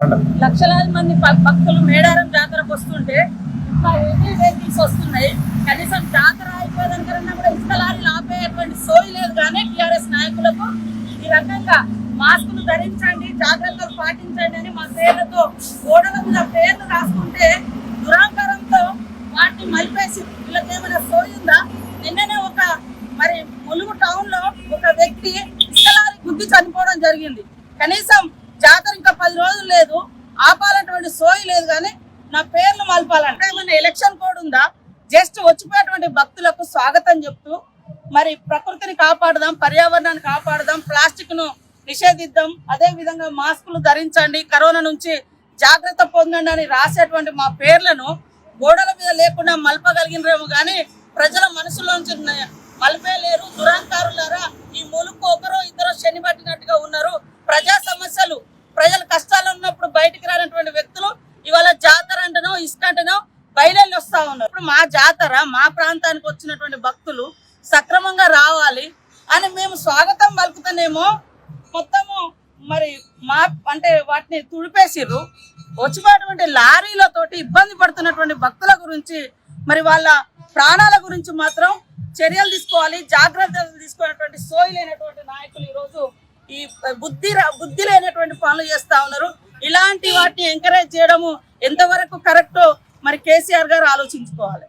లక్షలాది మంది భక్తులు మేడారం జాతరకు వస్తుంటే హెవీ వెహికల్స్ వస్తున్నాయి? కనీసం జాతర అయిపోయేదానికన్నా కూడా ఇసుక లారీలు ఆపేటువంటి సోయి లేదు కానీ టిఆర్ఎస్ నాయకులకు ఈ రకంగా మాస్కులు ధరించండి జాగ్రత్తలు పాటించండి అని మా పేర్లతో గోడల మీద పేర్లు రాసుకుంటే దురాంకారంతో వాటిని మలిపేసి వీళ్ళకి ఏమైనా సోయి ఉందా? నిన్ననే ఒక మరి ములుగు టౌన్లో ఒక వ్యక్తి ఇసుక లారీ గుద్ది చనిపోవడం జరిగింది. కనీసం జాతర ఇంకా లేదు ఆపాలన్నటువంటి సోయి లేదు కానీ నా పేర్లు మలపాలంటే ఏమైనా ఎలక్షన్ కోడ్ ఉందా? జస్ట్ వచ్చిపోయేటువంటి భక్తులకు స్వాగతం చెప్తూ మరి ప్రకృతిని కాపాడదాం పర్యావరణాన్ని కాపాడదాం ప్లాస్టిక్ను నిషేధిద్దాం అదే విధంగా మాస్కులు ధరించండి కరోనా నుంచి జాగ్రత్త పొందండి అని రాసేటువంటి మా పేర్లను గోడల మీద లేకుండా మలపగలిగినరేమో కానీ ప్రజల మనసులోంచి ఉన్న- మలిపేలేరు దురాంకారులారా ఈ ములుకు ఒకరో ఇద్దరు శని పట్టినట్టుగా ఉన్నారు. ప్రజా బయటికి రానటువంటి వ్యక్తులు ఇవాళ జాతర అంటనో ఇసుక అంటనో బయలుదేరి వస్తా ఉన్నారు. ఇప్పుడు మా జాతర మా ప్రాంతానికి వచ్చినటువంటి భక్తులు సక్రమంగా రావాలి అని మేము స్వాగతం పలుకుతానేమో మొత్తము మరి మా అంటే వాటిని తుడిపేసిర్రు. వచ్చినటువంటి లారీలతోటి ఇబ్బంది పడుతున్నటువంటి భక్తుల గురించి మరి వాళ్ళ ప్రాణాల గురించి మాత్రం చర్యలు తీసుకోవాలి జాగ్రత్తలు తీసుకునేటువంటి సోయి లేనటువంటి నాయకులు ఈరోజు ఈ బుద్ధి బుద్ధి లేనటువంటి పనులు చేస్తా ఉన్నారు. ఇలాంటి వాటిని ఎంకరేజ్ చేయడము ఎంతవరకు కరెక్టో మరి కేసీఆర్ గారు ఆలోచించుకోవాలి.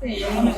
Iya, ini?